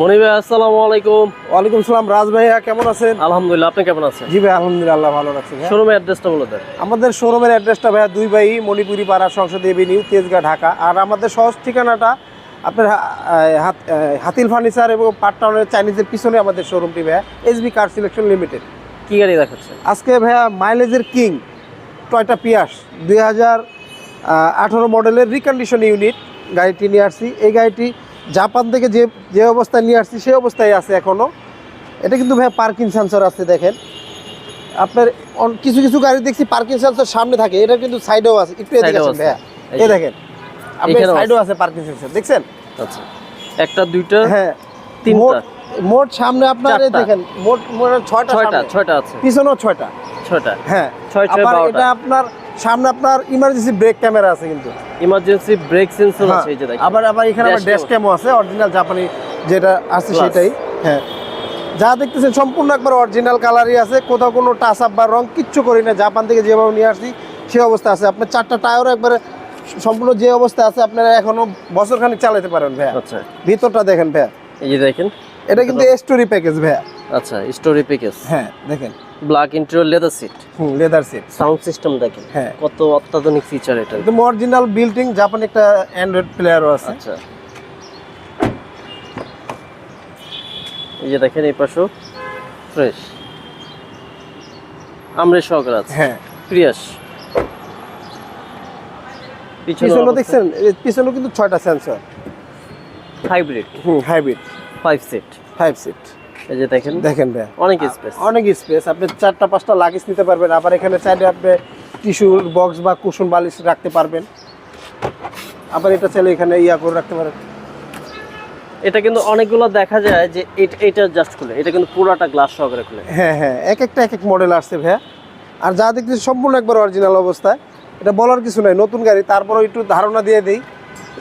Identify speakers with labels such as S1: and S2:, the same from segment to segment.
S1: মনি ভাই আসসালামু আলাইকুম।
S2: ওয়ালাইকুম সালাম রাজ ভাইয়া কেমন আছেন?
S1: আলহামদুলিল্লাহ আপনি কেমন আছেন?
S2: জি ভাই আলহামদুলিল্লাহ ভালো
S1: শোরুমের অ্যাড্রেসটা বলে দেন।
S2: আমাদের শোরুমের অ্যাড্রেসটা ভাইয়া দুই ভাই মণিপুরি পাড়া সংসদ এভিনিউ তেজগাঁ ঢাকা। আর আমাদের সহজ ঠিকানাটা আপনার হাতিল ফার্নিচার এবং পাটটাউনের চাইনিজের পিছনে আমাদের শোরুমটি ভাইয়া এসবি কার সিলেকশন লিমিটেড।
S1: কি গাড়ি দেখাচ্ছেন?
S2: আজকে ভাইয়া মাইলেজের কিং টয়টা পিয়াস দুই হাজার আঠারো মডেলের রিকন্ডিশন ইউনিট গাড়িটি নিয়ে আসছি। এই গাড়িটি জাপান থেকে যে যে অবস্থায় নিয়ে আসছি সেই অবস্থায় আছে এখনও এটা কিন্তু ভাইয়া পার্কিং সেন্সর আছে দেখেন। আপনার কিছু কিছু গাড়ি দেখছি পার্কিং সেন্সর সামনে থাকে এটা কিন্তু সাইডেও আছে। একটু এদিকে আসেন। ভাইয়া।
S1: এই
S2: দেখেন আপনার সাইডেও আছে। পার্কিং সেন্সর দেখছেন?
S1: আচ্ছা। একটা দুইটা
S2: হ্যাঁ
S1: তিনটা।
S2: মোট সামনে আপনার দেখেন মোট মোট ছয়টা
S1: ছয়টা। ছয়টা আছে।
S2: পিছনেও ছয়টা।
S1: ছয়টা।
S2: হ্যাঁ।
S1: ছয় ছয়
S2: এটা আপনার সামনে আপনার ইমার্জেন্সি ব্রেক ক্যামেরা আছে কিন্তু।
S1: ইমার্জেন্সি ব্রেক সেন্সর
S2: হ্যাঁ,
S1: আছে এই যে দেখেন।
S2: আবার আবার এখানে আবার ড্যাশ ক্যামও আছে অরিজিনাল জাপানি যেটা আছে সেটাই হ্যাঁ। যা দেখতেছেন সম্পূর্ণ একবার অরিজিনাল কালারই আছে কোথাও কোনো টাচ আপ বা রং কিচ্ছু করি না জাপান থেকে যেভাবে নিয়ে আসছি সেই অবস্থা আছে। আপনার চারটা টায়ারও একবারে সম্পূর্ণ যে অবস্থা আছে আপনারা এখনও বছর খানিক চালাতে পারেন ভাইয়া।
S1: আচ্ছা।
S2: ভিতরটা দেখেন ভাইয়া।
S1: এই যে দেখেন
S2: এটা কিন্তু স্টোরি প্যাকেজ ভাইয়া।
S1: আচ্ছা স্টোরি প্যাকেজ
S2: হ্যাঁ দেখেন।
S1: Black interior leather seat
S2: hmm leather seat
S1: sound system দেখেন।
S2: হ্যাঁ।
S1: কত অত্যাধুনিক ফিচার এটা।
S2: একদম অরিজিনাল বিল্ডিং জাপান একটা অ্যান্ড্রয়েড প্লেয়ারও আছে।
S1: আচ্ছা। এই যে দেখেন এই পাশেও ফ্রেশ আমরে সহকার আছে।
S2: হ্যাঁ।
S1: প্রিয়াস পিছনে
S2: দেখছেন এই পিছনে কিন্তু ছয়টা sensor
S1: hybrid
S2: hmm hybrid
S1: five seat
S2: five seat
S1: এই যে দেখেন।
S2: দেখেন ভাই
S1: অনেক স্পেস
S2: অনেক স্পেস আপনি চারটা পাঁচটা লাগেজ নিতে পারবেন। আবার এখানে চাইলে আপনি টিস্যুর বক্স বা কুশন বালিশ রাখতে পারবেন। আবার এটা চাইলে এখানে ইয়া করে রাখতে পারেন।
S1: এটা কিন্তু অনেকগুলো দেখা যায় যে এটা- জাস্ট খুলে। এটা কিন্তু পুরাটা গ্লাস সহকারে খুলে।
S2: হ্যাঁ হ্যাঁ। এক একটা এক এক মডেল আসছে ভাইয়া। আর যা দেখতেছি সম্পূর্ণ একবার অরিজিনাল অবস্থায়। এটা বলার কিছু নাই। নতুন গাড়ি। তারপরেও একটু ধারণা দিয়ে দিই।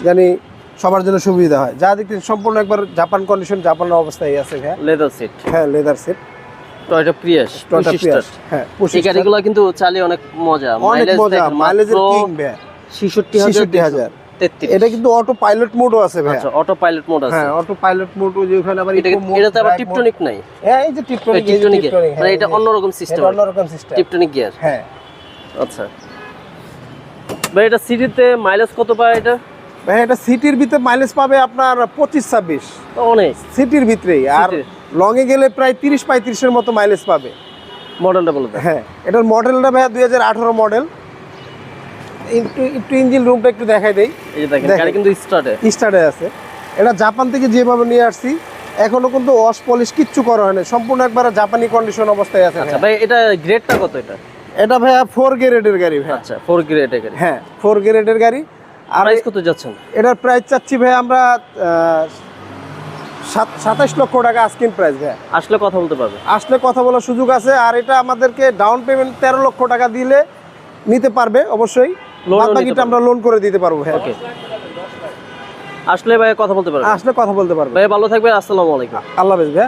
S2: জানি সবার জন্য সুবিধা হয়। যা দেখতেছি সম্পূর্ণ একবার জাপান কন্ডিশন জাপান অবস্থায় আছে ভাইয়া
S1: লেদার সিট
S2: হ্যাঁ leather seat
S1: Toyota Prius
S2: Toyota Prius হ্যাঁ
S1: এই গাড়িগুলো কিন্তু চালিয়ে অনেক মজা।
S2: অনেক কিং এটা কিন্তু অটো পাইলট মোডও আছে
S1: আচ্ছা অটো পাইলট মোড আছে।
S2: হ্যাঁ অটো পাইলট মোড ওখানে আবার
S1: এটা
S2: eco
S1: এটাতে আবার টিপটনিক নাই?
S2: হ্যাঁ এই যে টিপটনিক
S1: টিপটনিক
S2: টিপটনিক,
S1: মানে
S2: হ্যাঁ,
S1: এটা অন্যরকম সিস্টেম
S2: এটা অন্যরকম সিস্টেম
S1: টিপটনিক গিয়ার
S2: হ্যাঁ।
S1: আচ্ছা। ভাই এটা সিটিতে মাইলেজ কত পায় এটা?
S2: ভাই এটা সিটির ভিতরে মাইলেজ পাবে আপনার পঁচিশ ছাব্বিশ।
S1: অনেক।
S2: সিটির ভিতরেই। আর
S1: City-র।
S2: লং এ গেলে প্রায় তিরিশ পঁয়ত্রিশের মতো মাইলেজ পাবে।
S1: মডেলটা বলে দেন
S2: হ্যাঁ এটার মডেলটা ভাইয়া দুই হাজার আঠারো মডেল একটু একটু ইঞ্জিন রুমটা একটু দেখাই দেই।
S1: এই যে দেখেন
S2: দেখেন।
S1: গাড়ি কিন্তু স্টার্টে
S2: স্টার্টে আছে। এটা জাপান থেকে যেভাবে নিয়ে আসছি এখনও কিন্তু ওয়াশ পলিশ কিচ্ছু করা হয়নি সম্পূর্ণ একবার জাপানি কন্ডিশন অবস্থায় আছে
S1: আচ্ছা ভাই এটা গ্রেডটা কত এটা?
S2: এটা ভাইয়া ফোর গ্রেডের গাড়ি ভাইয়া।
S1: আচ্ছা ফোর গ্রেড গাড়ি।
S2: হ্যাঁ ফোর গ্রেডের গাড়ি।
S1: প্রাইস কত যাচ্ছেন
S2: এটার প্রাইস চাচ্ছি ভাই আমরা সাতাশ লক্ষ টাকা আস্কিন প্রাইস ভাই।
S1: আসলে কথা বলতে পারবে।
S2: আসলে কথা বলার সুযোগ আছে আর এটা আমাদেরকে ডাউন পেমেন্ট তেরো লক্ষ টাকা দিলে নিতে পারবে অবশ্যই। বাকিটা আমরা লোন করে দিতে পারব হ্যাঁ
S1: ওকে আসলে ভাই কথা বলতে পারবে।
S2: আসলে কথা বলতে পারব।
S1: ভাই ভালো থাকবে আসসালামু আলাইকুম।
S2: আল্লাহ হাফেজ ভাই।